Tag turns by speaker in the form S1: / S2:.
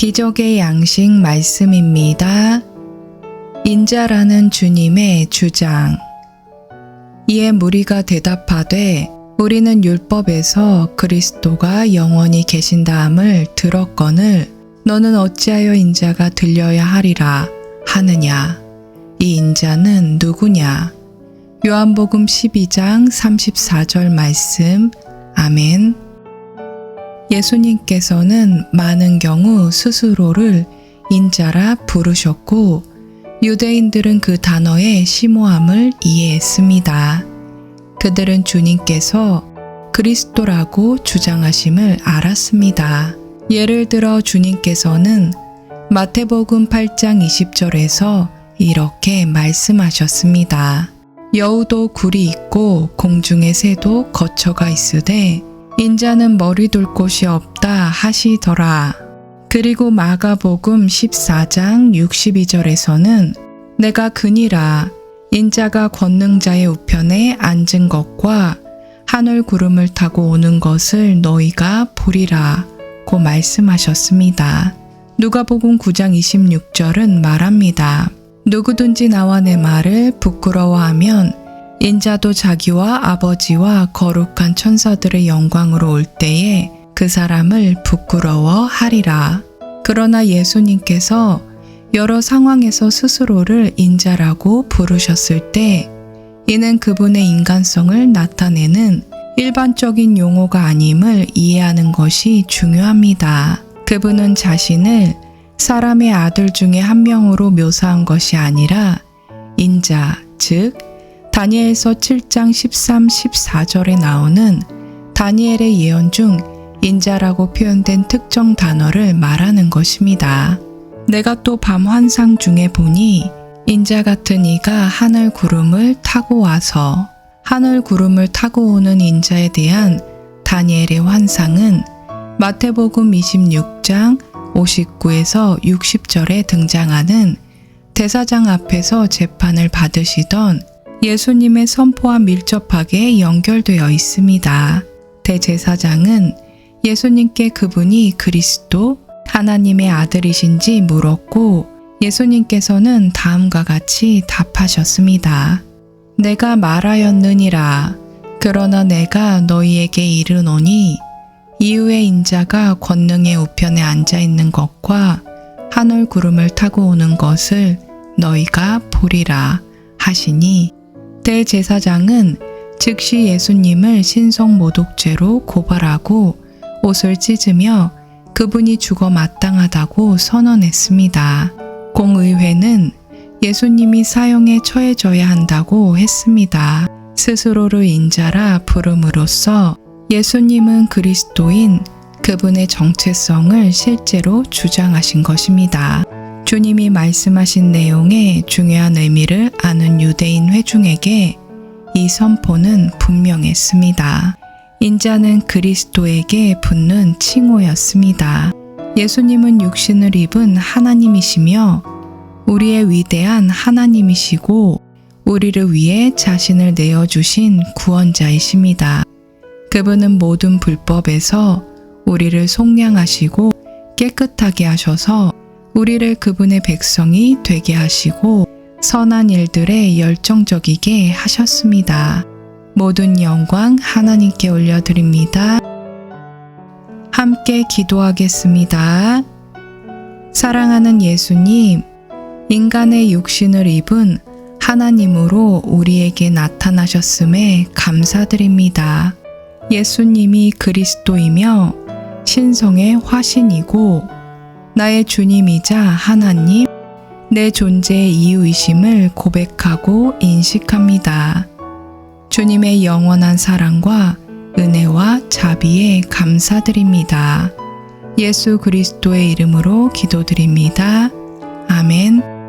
S1: 기적의 양식 말씀입니다. 인자라는 주님의 주장. 이에 무리가 대답하되 우리는 율법에서 그리스도가 영원히 계신다함을 들었거늘 너는 어찌하여 인자가 들려야 하리라 하느냐 이 인자는 누구냐 요한복음 12장 34절 말씀 아멘 예수님께서는 많은 경우 스스로를 인자라 부르셨고 유대인들은 그 단어의 심오함을 이해했습니다. 그들은 주님께서 그리스도라고 주장하심을 알았습니다. 예를 들어 주님께서는 마태복음 8장 20절에서 이렇게 말씀하셨습니다. 여우도 굴이 있고 공중의 새도 거처가 있으되 인자는 머리 둘 곳이 없다 하시더라. 그리고 마가복음 14장 62절에서는 내가 그니라 인자가 권능자의 우편에 앉은 것과 하늘 구름을 타고 오는 것을 너희가 보리라 고 말씀하셨습니다. 누가복음 9장 26절은 말합니다. 누구든지 나와 내 말을 부끄러워하면 인자도 자기와 아버지와 거룩한 천사들의 영광으로 올 때에 그 사람을 부끄러워 하리라. 그러나 예수님께서 여러 상황에서 스스로를 인자라고 부르셨을 때 이는 그분의 인간성을 나타내는 일반적인 용어가 아님을 이해하는 것이 중요합니다. 그분은 자신을 사람의 아들 중에 한 명으로 묘사한 것이 아니라 인자, 즉 다니엘서 7장 13, 14절에 나오는 다니엘의 예언 중 인자라고 표현된 특정 단어를 말하는 것입니다. 내가 또 밤 환상 중에 보니 인자 같은 이가 하늘 구름을 타고 와서 하늘 구름을 타고 오는 인자에 대한 다니엘의 환상은 마태복음 26장 59에서 60절에 등장하는 대사장 앞에서 재판을 받으시던 예수님의 선포와 밀접하게 연결되어 있습니다. 대제사장은 예수님께 그분이 그리스도 하나님의 아들이신지 물었고 예수님께서는 다음과 같이 답하셨습니다. 내가 말하였느니라. 그러나 내가 너희에게 이르노니 이후에 인자가 권능의 우편에 앉아 있는 것과 하늘 구름을 타고 오는 것을 너희가 보리라 하시니 대제사장은 즉시 예수님을 신성 모독죄로 고발하고 옷을 찢으며 그분이 죽어 마땅하다고 선언했습니다. 공의회는 예수님이 사형에 처해져야 한다고 했습니다. 스스로를 인자라 부름으로써 예수님은 그리스도인 그분의 정체성을 실제로 주장하신 것입니다. 주님이 말씀하신 내용의 중요한 의미를 아는 유대인 회중에게 이 선포는 분명했습니다. 인자는 그리스도에게 붙는 칭호였습니다. 예수님은 육신을 입은 하나님이시며 우리의 위대한 하나님이시고 우리를 위해 자신을 내어주신 구원자이십니다. 그분은 모든 불법에서 우리를 속량하시고 깨끗하게 하셔서 우리를 그분의 백성이 되게 하시고 선한 일들에 열정적이게 하셨습니다. 모든 영광 하나님께 올려드립니다. 함께 기도하겠습니다. 사랑하는 예수님, 인간의 육신을 입은 하나님으로 우리에게 나타나셨음에 감사드립니다. 예수님이 그리스도이며 신성의 화신이고 나의 주님이자 하나님, 내 존재의 이유이심을 고백하고 인식합니다. 주님의 영원한 사랑과 은혜와 자비에 감사드립니다. 예수 그리스도의 이름으로 기도드립니다. 아멘.